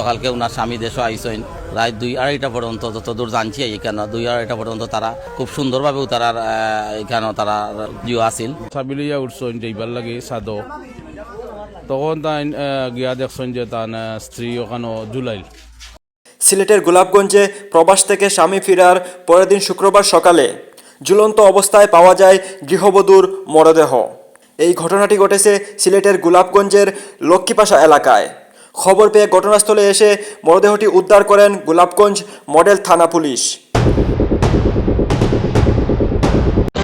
সকালকে ওনার স্বামী দেশও আইসেন। রায় দুই আড়াইটা পর্যন্ত যতদূর জানছি এখানে দুই আড়াইটা পর্যন্ত তারা খুব সুন্দরভাবেও তারা এখানে তারা জিও আসিল সাবিলিয়া উঠছেন যাইবার লাগে সাদ তখন তাই গিয়া দেখছেন যে তার স্ত্রী ওখানে জুলাইল। সিলেটের গোলাপগঞ্জে প্রবাস থেকে স্বামী ফিরার পরের দিন শুক্রবার সকালে ঝুলন্ত অবস্থায় পাওয়া যায় গৃহবধূর মরদেহ। এই ঘটনাটি ঘটেছে সিলেটের গোলাপগঞ্জের লক্ষ্মীপাশা এলাকায়। খবর পেয়ে ঘটনাস্থলে এসে মরদেহটি উদ্ধার করেন গোলাপগঞ্জ মডেল থানা পুলিশ।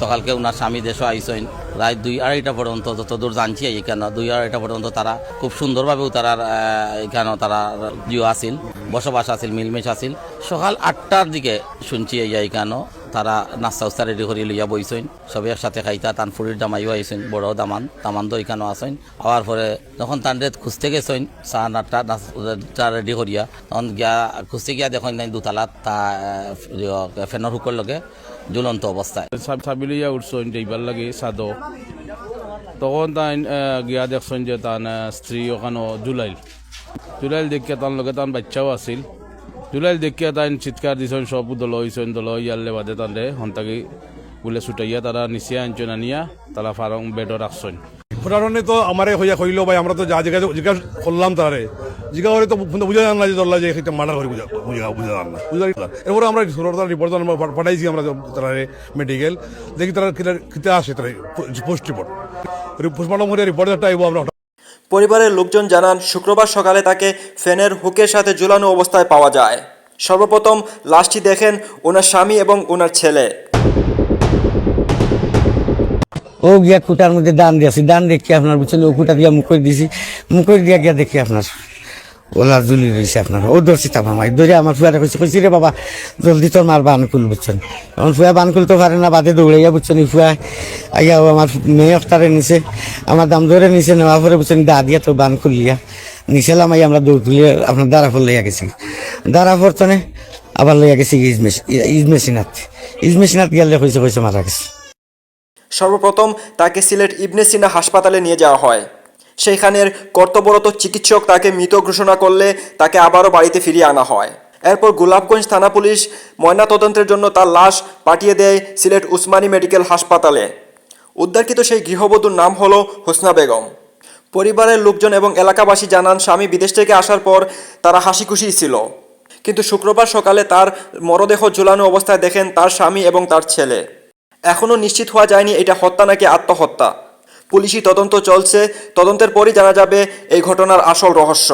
সকালকে ওনার স্বামী দেশও আইসেন রাত দুই আড়াইটা পর্যন্ত যতদূর জানছি এখানে দুই আড়াইটা পর্যন্ত তারা খুব সুন্দরভাবে তারা এখানে তারা জিও আসিল বসবাস আসিল মিলমেশ আসিল সকাল আটটার দিকে শুনছি এই এখানে তারা নাস্তা উস্তা রেডি করে লইয়া বইছেন। সবে একসাথে খাইতা তান ফুরির দামাইও আইসেন বড় দামান দামান এখানেও আসেন আওয়ার পরে যখন তান রেত খুঁজতে গেছেন চা নাটটা নাস্তা রেডি করিয়া, তখন গিয়া খুঁজতে গিয়া দেখেন দুতালাত তা ফেনের হুকর লগে ঝুলন্ত অবস্থায়। সাবিলিয়া উঠছেন যাইবার লাগে সাদ তখন তাই গিয়া দেখছেন যে তার স্ত্রী ওখানে জুলাইল। জুলাইল দেখিয়া তার লগে তার বাচ্চাও আছিল। জুলাইল দেখিয়া তাই চিৎকার দিছেন, সব দল হইছেন দল ইয়ারলে বাদে তান্ডে হন্তাকি বলে ছুটাইয়া তারা নিচে আনছেন আনিয়া তারা ফারং বেডও রাখছেন ঘটনাটি তো আমারে হইয়া কইলো ভাই, আমরা তো যা জিজ্ঞাসা জিজ্ঞাসা করলাম তারে জিজ্ঞাসা করে তো বুঝা জান না যে ধরলা যে এটা মার্ডার করে বুঝা বুঝা বুঝা জান না। বুঝা এরপরে আমরা সরকার রিপোর্ট পাঠাইছি আমরা তারে মেডিকেল দেখি তারা কিতা আসে তারা পোস্ট রিপোর্ট। পোস্টমর্টম করে রিপোর্ট একটা আইব আমরা পরিবারের লোকজন জানান, শুক্রবার সকালে তাকে ফ্যানের হুকের সাথে ঝুলানো অবস্থায় পাওয়া যায়। সর্বপ্রথম লাশটি দেখেন ওনার স্বামী এবং ওনার ছেলে। ও গিয়া খুঁটার মধ্যে দান দিয়েছি। দান দেখি আপনার বুঝছেন, ও কুটা দিয়া মুখ করে দিয়েছি। মুখ করে দিয়া গিয়া দেখি আপনার। ওলা জুলি রয়েছে আপনার। ও তাপ আমার ধরে আমার ফুয়াটা কইছে, কইছি, রে বাবা, জলদি তোর মার বান খুল বুঝছেন? এখন ফুয়া বান খুলতে পারে না, বাদে দৌড়াইয়া বুঝছেন ফুয়া আইয়া আমার মেয়ে অফতারে নিছে, আমার দাম ধরে নিছে নেওয়া পরে বুঝছেন, দা দিয়া তো বান খুলিয়া নিছিলাম আই আমরা দৌড় তুলিয়া আপনার দাঁড়া ফল লইয়া গেছি। দাঁড়া পরতনে আবার লইয়া গেছি ইজমেশ ইজমেশিনাথ ইজমেশিনাথ গেলে কইছে কইছে, মারা গেছে। সর্বপ্রথম তাকে সিলেট ইবনে সিনা হাসপাতালে নিয়ে যাওয়া হয়। সেইখানের কর্তব্যরত চিকিৎসক তাকে মৃত ঘোষণা করলে তাকে আবারও বাড়িতে ফিরিয়ে আনা হয়। এরপর গোলাপগঞ্জ থানা পুলিশ ময়নাতদন্তের জন্য তার লাশ পাঠিয়ে দেয় সিলেট উসমানী মেডিকেল হাসপাতালে। উদ্ধারকৃত সেই গৃহবধূর নাম হলো হোসনা বেগম। পরিবারের লোকজন এবং এলাকাবাসী জানান, স্বামী বিদেশ থেকে আসার পর তারা হাসি খুশি ছিল। কিন্তু শুক্রবার সকালে তার মরদেহ ঝুলানো অবস্থায় দেখেন তার স্বামী এবং তার ছেলে। এখনও নিশ্চিত হওয়া যায়নি এটা হত্যা নাকি আত্মহত্যা। পুলিশি তদন্ত চলছে। তদন্তের পরই জানা যাবে এই ঘটনার আসল রহস্য।